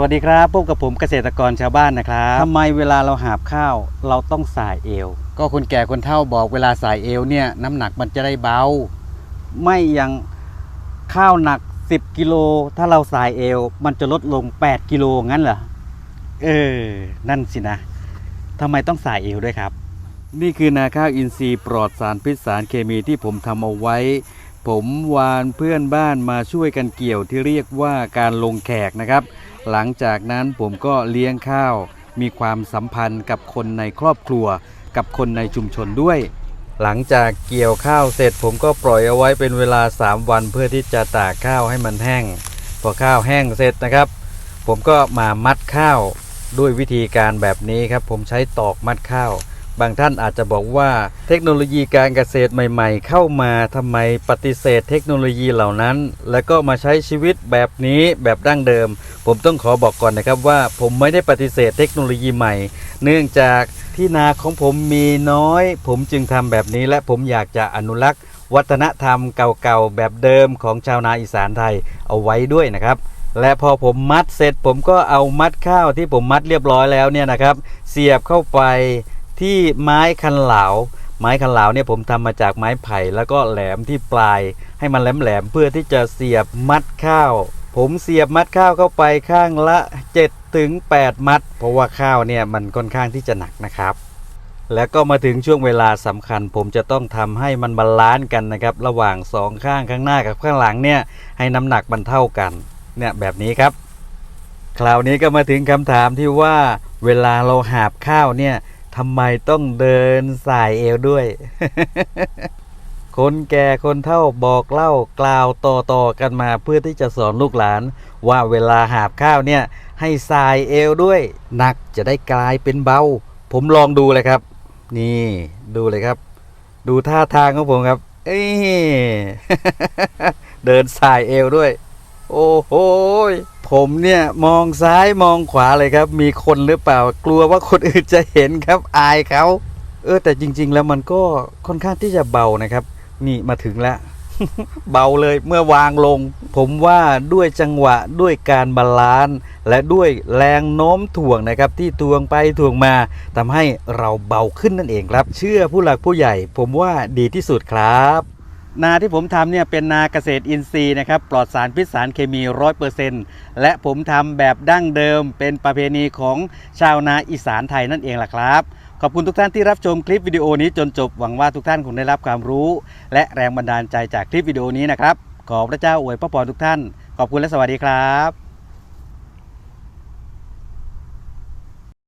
วัสดีครับพบกับผมเกษตรกรชาวบ้านนะครับทำไมเวลาเราหาบข้าวเราต้องสายเอว ก็คนแก่คนเฒ่าบอกเวลาสายเอวเนี่ยน้ำหนักมันจะได้เบา ไม่อย่างข้าวหนัก 10 กิโลถ้าเราสายเอว มันจะลดลง 8 กิโลงั้นเหรอ เออ นั่นสินะทำไมต้องสายเอวด้วยครับ นี่คือนาข้าวอินทรีย์ปลอดสารพิษสารเคมีที่ผมทำเอาไว้ ผมวานเพื่อนบ้านมาช่วยกันเกี่ยวที่เรียกว่าการลงแขกนะครับ หลังจากนั้นผมก็เลี้ยงข้าว มีความสัมพันธ์กับคนในครอบครัว กับคนในชุมชนด้วย หลังจากเกี่ยวข้าวเสร็จผมก็ปล่อยเอาไว้เป็นเวลา 3 วันเพื่อที่จะตากข้าวให้มันแห้ง พอข้าวแห้งเสร็จนะครับ ผมก็มามัดข้าวด้วยวิธีการแบบนี้ครับ ผมใช้ตอกมัดข้าว บางท่านอาจจะบอกว่าเทคโนโลยีการเกษตรใหม่ๆ เข้ามาทำไมปฏิเสธเทคโนโลยีเหล่านั้น แล้วก็มาใช้ชีวิตแบบนี้แบบดั้งเดิม ผมต้องขอบอกก่อนนะครับว่าผมไม่ได้ปฏิเสธเทคโนโลยีใหม่ เนื่องจากที่นาของผมมีน้อย ผมจึงทำแบบนี้และผมอยากจะอนุรักษ์ วัฒนธรรมเก่าๆแบบเดิมของชาวนาอีสานไทยเอาไว้ด้วยนะครับและพอผมมัดเสร็จผมก็เอามัดข้าวที่ผมมัดเรียบร้อยแล้วเนี่ยนะครับ เสียบเข้าไป ที่ไม้คันเหลา ไม้คันเหลาเนี่ยผมทำมาจากไม้ไผ่แล้วก็แหลมที่ปลาย ให้มันแหลมๆเพื่อที่จะเสียบมัดข้าว ผมเสียบมัดข้าวเข้าไปข้างละ7ถึง8มัด เพราะว่าข้าวเนี่ยมันค่อนข้างที่จะหนักนะครับ แล้วก็มาถึงช่วงเวลาสำคัญ ผมจะต้องทำให้มันบาลานซ์กันนะครับ ระหว่างสองข้างข้างหน้ากับข้างหลังเนี่ยให้น้ำหนักมันเท่ากันเนี่ยแบบนี้ครับ คราวนี้ก็มาถึงคำถามที่ว่าเวลาเราหาบข้าวเนี่ย ทำไมต้องเดินสายเอวด้วย คนแก่คนเฒ่าบอกเล่ากล่าวต่อๆกันมาเพื่อที่จะสอนลูกหลาน ว่าเวลาหาบข้าวเนี่ย ให้สายเอวด้วยหนักจะได้กลายเป็นเบา ผมลองดูเลยครับ นี่ดูเลยครับ ดูท่าทางของผมครับ เอ้เดินสายเอวด้วย โอ้โหย ผมเนี่ยมองซ้ายมองขวาเลยครับ มีคนหรือเปล่ากลัวว่าคนอื่นจะเห็นครับอายเขาเออแต่จริง ๆ แล้วมันก็ค่อนข้างที่จะเบานะครับ นี่มาถึงแล้ว เบาเลยเมื่อวางลง ผมว่าด้วยจังหวะด้วยการบาลานซ์และด้วยแรงโน้มถ่วงนะครับ ที่ทวงไปถ่วงมาทำให้เราเบาขึ้นนั่นเองครับ เชื่อผู้หลักผู้ใหญ่ ผมว่าดีที่สุดครับ นาที่ผมทำเนี่ยเป็นนาเกษตรอินทรีย์นะครับ ปลอดสารพิษสารเคมีร้อยเปอร์เซ็นต์และผมทำแบบดั้งเดิม เป็นประเพณีของชาวนาอีสานไทยนั่นเองล่ะครับ ขอบคุณทุกท่านที่รับชมคลิปวิดีโอนี้จนจบ หวังว่าทุกท่านคงได้รับความรู้ และแรงบันดาลใจจากคลิปวิดีโอนี้นะครับ ขอพระเจ้าอวยพระพรทุกท่าน ขอบคุณและสวัสดีครับ